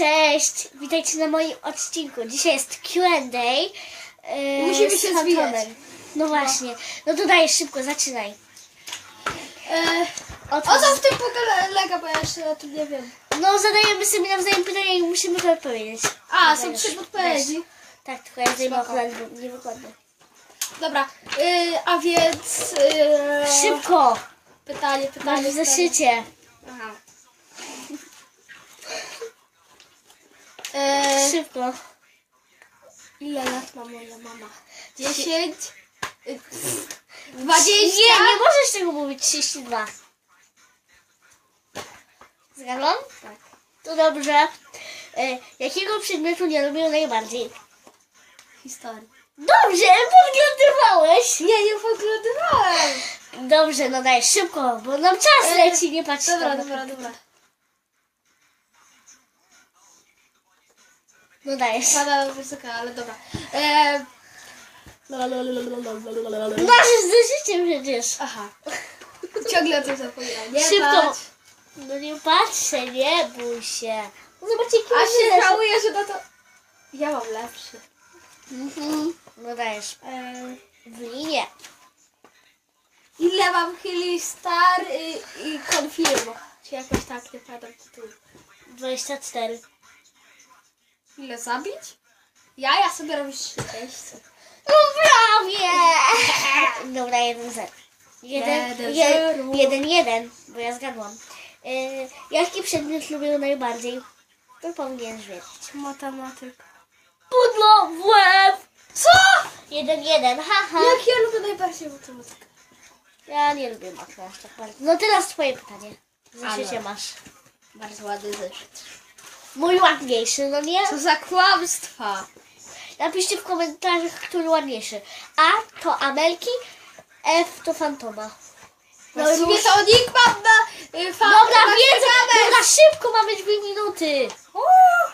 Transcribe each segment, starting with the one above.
Cześć! Witajcie na moim odcinku. Dzisiaj jest Q&A. Yy, Musimy z się Fantomem. zwijać. No właśnie. No to dajesz szybko, zaczynaj. E, o co w tym polega, bo ja jeszcze o tym nie wiem. No zadajemy sobie nawzajem pytania i musimy to odpowiedzieć. A, są trzy podpowiedzi. Tak, tylko ja zdejmę Spoko. bo nie wygodne. Dobra, e, a więc... E, Szybko! Pytanie, Masz pytanie. w zeszycie. Aha. E, Szybko. ile lat ma moja mama? 10? e, 20? Nie, nie możesz tego mówić. 32. Zgadłam? Tak. To dobrze. E, jakiego przedmiotu nie lubię najbardziej? Historii. Dobrze, podglądywałeś. Nie, nie podglądywałem. Dobrze, no daj szybko, bo nam czas E, leci, nie patrz Dobra, dobra, dobra. No dajesz. Spada wysoka, ale dobra. E, Masz z życiem przecież. Aha. Ciągle o tym zapominam. Nie Szybko. patrz. No nie patrzę, nie bój się. No Zobaczcie, jaki A się żałuję, że na to... Ja mam lepszy. Mhm. No dajesz. E, W linie. ile mam chwili star i, i confirm? Czy jakoś tak, nie pamiętam tytułu. 24. Ile zabić? Ja, ja sobie robisz 30. No prawie. Dobra, jeden zero. Jeden, Jeden, je- zero. jeden, jeden, bo ja zgadłam. E, jaki przedmiot lubię najbardziej? To powinieneś wiedzieć. Matematyka. Pudło w łeb! Co? Jeden, jeden, haha. Jak ja lubię najbardziej matematykę? Ja nie lubię matmy aż tak bardzo. No teraz twoje pytanie. Ale. zeszycie masz. Bardzo ładny zeszyt. Mój ładniejszy, no nie? Co za kłamstwa. Napiszcie w komentarzach, który ładniejszy. A to Amelki, F to Fantoma. No No już to mam na y, fa- Dobra, na wiedzę! Dobra, szybko, mamy dwie minuty. Uuu.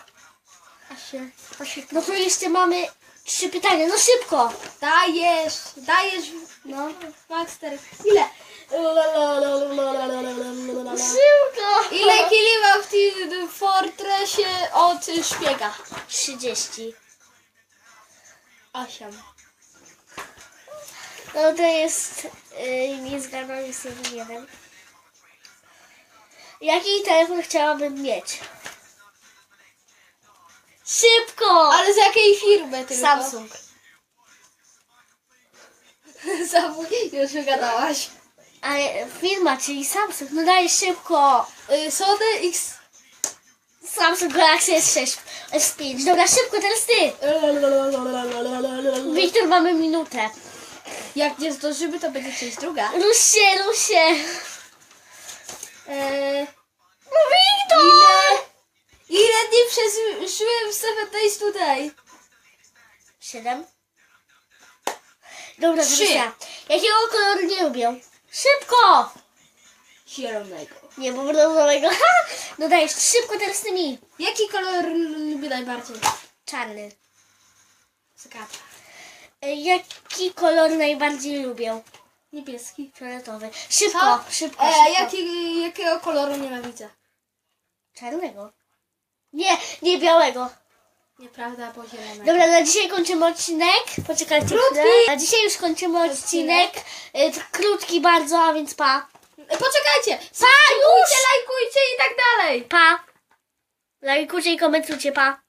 No to jeszcze mamy trzy pytania, no szybko. Dajesz, dajesz. No. Maxter. Ile? Szybko. Ile kili mam w tym fortresie od szpiega? 30. 8. No to jest, yy, nie zgadłam, jest jeden jeden. Jaki telefon chciałabym mieć? Szybko! Ale z jakiej firmy tylko? Samsung. Samsung. Już wygadałaś. Ale firma, czyli Samsung, no daj szybko. Y, Sony X. Samsung Galaxy S6, S5. Dobra, szybko, teraz ty. Wiktor, mamy minutę. Jak nie zdążymy, to będzie część druga. Rusz się, rusz się. Eee, No Wiktor! ile, ile dni przeżyłem w Seven Days Today? Siedem. Dobra, Trzy. Jakiego koloru nie lubię? Szybko! Zielonego. Nie, bo brązowego. Ha! No dajesz, szybko teraz ty mi. Jaki kolor lubię najbardziej? Czarny. Zgadza. E, Jaki kolor najbardziej lubię? Niebieski. Fioletowy. Szybko, Co? szybko, E, szybko. jaki, jakiego koloru nienawidzę? Czarnego. Nie, nie białego. Nieprawda, bo zielonego. Dobra, na dzisiaj kończymy odcinek. Poczekajcie Krótki. chwilę. Na dzisiaj już kończymy odcinek. E, t- Krótki bardzo, a więc pa. E, Poczekajcie! Pa, już! Subskrybujcie, lajkujcie i tak dalej! Pa. Lajkujcie i komentujcie, pa.